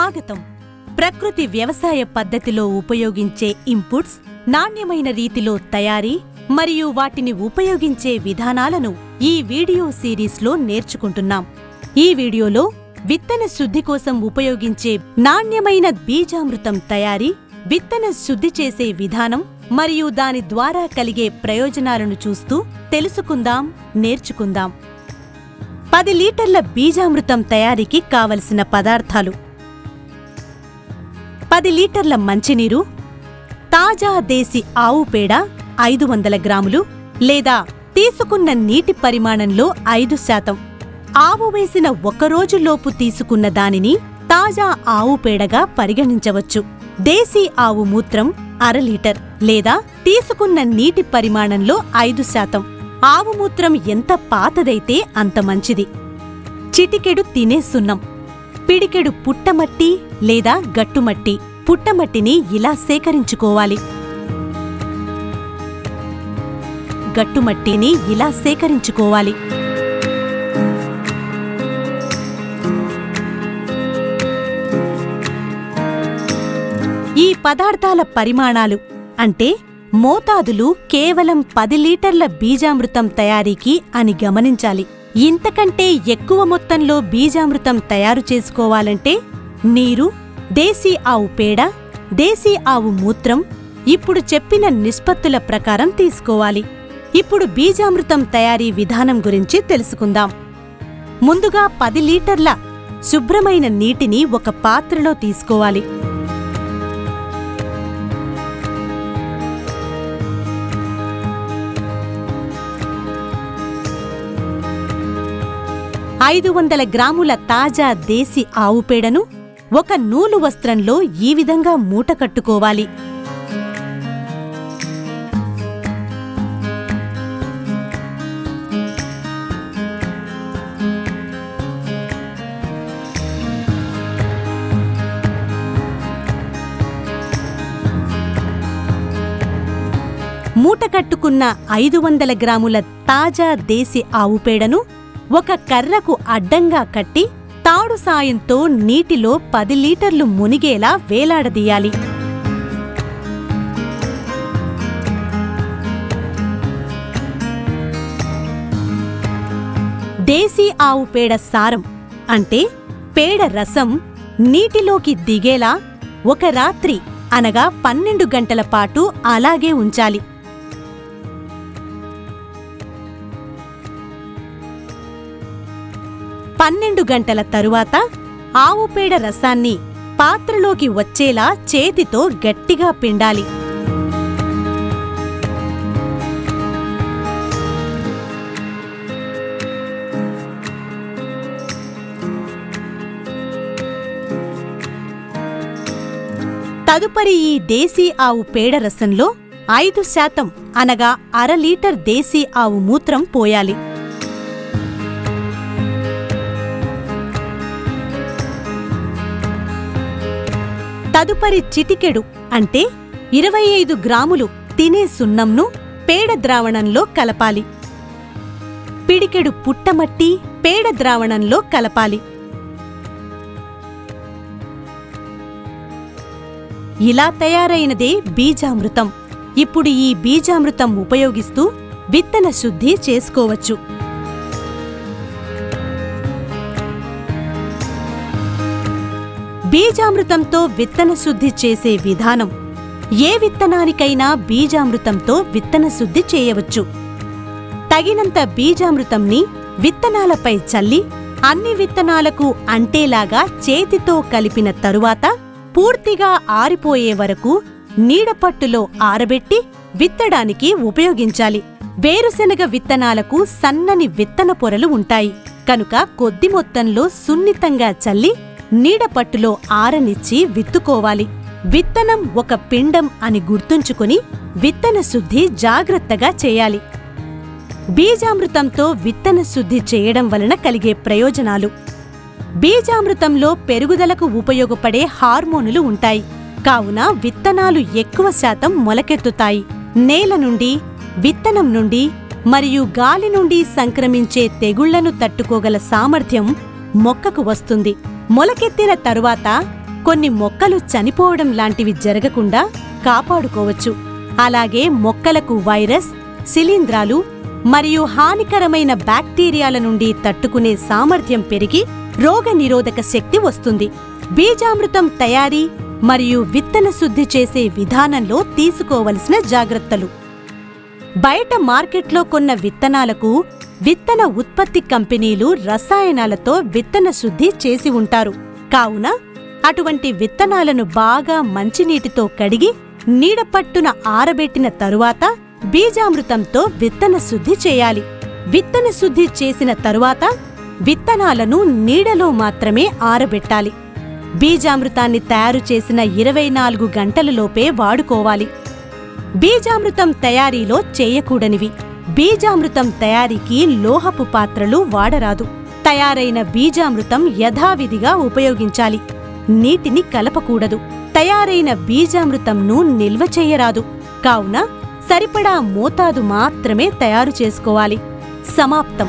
స్వాగతం. ప్రకృతి వ్యవసాయ పద్ధతిలో ఉపయోగించే ఇన్పుట్స్ నాణ్యమైన రీతిలో తయారీ మరియు వాటిని ఉపయోగించే విధానాలను ఈ వీడియో సిరీస్లో నేర్చుకుంటున్నాం. ఈ వీడియోలో విత్తన శుద్ధి కోసం ఉపయోగించే నాణ్యమైన బీజామృతం తయారీ విత్తన శుద్ధి చేసే విధానం మరియు దాని ద్వారా కలిగే ప్రయోజనాలను చూస్తూ తెలుసుకుందాం నేర్చుకుందాం. పది లీటర్ల బీజామృతం తయారీకి కావలసిన పదార్థాలు పది లీటర్ల మంచినీరు తాజా దేశీ ఆవు పేడ ఐదు వందల గ్రాములు లేదా తీసుకున్న నీటి పరిమాణంలో ఐదు శాతం. ఆవు వేసిన ఒక రోజులోపు తీసుకున్న దానిని తాజా ఆవు పేడగా పరిగణించవచ్చు. దేశీ ఆవు మూత్రం అర లీటర్ లేదా తీసుకున్న నీటి పరిమాణంలో ఐదు శాతం. ఆవు మూత్రం ఎంత పాతదైతే అంత మంచిది. చిటికెడు తినే సున్నం. పిడికెడు పుట్టమట్టి లేదా గట్టుమట్టి. పుట్టమట్టిని ఇలా సేకరించుకోవాలి. గట్టుమట్టిని ఇలా సేకరించుకోవాలి. ఈ పదార్థాల పరిమాణాలు అంటే మోతాదులు కేవలం పది లీటర్ల బీజామృతం తయారీకి అని గమనించాలి. ఇంతకంటే ఎక్కువ మొత్తంలో బీజామృతం తయారు చేసుకోవాలంటే నీరు దేశీ ఆవు పేడ దేశీ ఆవు మూత్రం ఇప్పుడు చెప్పిన నిష్పత్తుల ప్రకారం తీసుకోవాలి. ఇప్పుడు బీజామృతం తయారీ విధానం గురించి తెలుసుకుందాం. ముందుగా పది లీటర్ల శుభ్రమైన నీటిని ఒక పాత్రలో తీసుకోవాలి. ఐదు వందల గ్రాముల తాజా దేశీ ఆవు పేడను ఒక నూలు వస్త్రంలో ఈ విధంగా మూట కట్టుకోవాలి. మూట కట్టుకున్న ఐదు వందల గ్రాముల తాజా దేశీ ఆవు పేడను ఒక కర్రకు అడ్డంగా కట్టి తాడు సాయంతో నీటిలో పది లీటర్లు మునిగేలా వేలాడదీయాలి. దేశీ ఆవు పేడ సారం అంటే పేడ రసం నీటిలోకి దిగేలా ఒక రాత్రి అనగా పన్నెండు గంటల పాటు అలాగే ఉంచాలి. పన్నెండు గంటల తరువాత ఆవు పేడ రసాన్ని పాత్రలోకి వచ్చేలా చేతితో గట్టిగా పిండాలి. తదుపరి ఈ దేశీ ఆవు పేడ రసంలో ఐదు శాతం అనగా అర లీటర్ దేశీ ఆవు మూత్రం పోయాలి. తదుపరి చిటికెడు అంటే ఇరవై ఐదు గ్రాములు తినే సున్నంను పేడ ద్రావణంలో కలపాలి. పిడికెడు పుట్టమట్టి పేడ ద్రావణంలో కలపాలి. ఇలా తయారైనదే బీజామృతం. ఇప్పుడు ఈ బీజామృతం ఉపయోగిస్తూ విత్తన శుద్ధి చేసుకోవచ్చు. బీజామృతంతో విత్తన శుద్ధి చేసే విధానం. ఏ విత్తనానికైనా బీజామృతంతో విత్తన శుద్ధి చేయవచ్చు. తగినంత బీజామృతంని విత్తనాలపై చల్లి అన్ని విత్తనాలకు అంటేలాగా చేతితో కలిపిన తరువాత పూర్తిగా ఆరిపోయే వరకు నీడపట్టులో ఆరబెట్టి విత్తడానికి ఉపయోగించాలి. వేరుశెనగ విత్తనాలకు సన్నని విత్తన పొరలు ఉంటాయి. కనుక కొద్ది మొత్తంలో సున్నితంగా చల్లి నీడపట్టులో ఆరనిచ్చి విత్తుకోవాలి. విత్తనం ఒక పిండం అని గుర్తుంచుకుని విత్తన శుద్ధి జాగ్రత్తగా చేయాలి. బీజామృతంతో విత్తన శుద్ధి చేయడం వలన కలిగే ప్రయోజనాలు. బీజామృతంలో పెరుగుదలకు ఉపయోగపడే హార్మోనులు ఉంటాయి. కావున విత్తనాలు ఎక్కువ శాతం మొలకెత్తుతాయి. నేల నుండి విత్తనం నుండి మరియు గాలి నుండి సంక్రమించే తెగుళ్ళను తట్టుకోగల సామర్థ్యం మొక్కకు వస్తుంది. మొలకెత్తిన తరువాత కొన్ని మొక్కలు చనిపోవడం లాంటివి జరగకుండా కాపాడుకోవచ్చు. అలాగే మొక్కలకు వైరస్ శిలీంధ్రాలు మరియు హానికరమైన బ్యాక్టీరియాల నుండి తట్టుకునే సామర్థ్యం పెరిగి రోగనిరోధక శక్తి వస్తుంది. బీజామృతం తయారీ మరియు విత్తన శుద్ధి చేసే విధానంలో తీసుకోవలసిన జాగ్రత్తలు. బయట మార్కెట్లో కొన్న విత్తనాలకు విత్తన ఉత్పత్తి కంపెనీలు రసాయనాలతో విత్తన శుద్ధి చేసి ఉంటారు. కావున అటువంటి విత్తనాలను బాగా మంచినీటితో కడిగి నీడపట్టున ఆరబెట్టిన తరువాత బీజామృతంతో విత్తన శుద్ధి చేయాలి. విత్తన శుద్ధి చేసిన తరువాత విత్తనాలను నీడలో మాత్రమే ఆరబెట్టాలి. బీజామృతాన్ని తయారు చేసిన ఇరవై నాలుగు గంటలలోపే వాడుకోవాలి. బీజామృతం తయారీలో చేయకూడనివి. బీజామృతం తయారీకి లోహపు పాత్రలు వాడరాదు. తయారైన బీజామృతం యథావిధిగా ఉపయోగించాలి. నీటిని కలపకూడదు. తయారైన బీజామృతంను నిల్వ చేయరాదు. కావున సరిపడా మోతాదు మాత్రమే తయారు చేసుకోవాలి. సమాప్తం.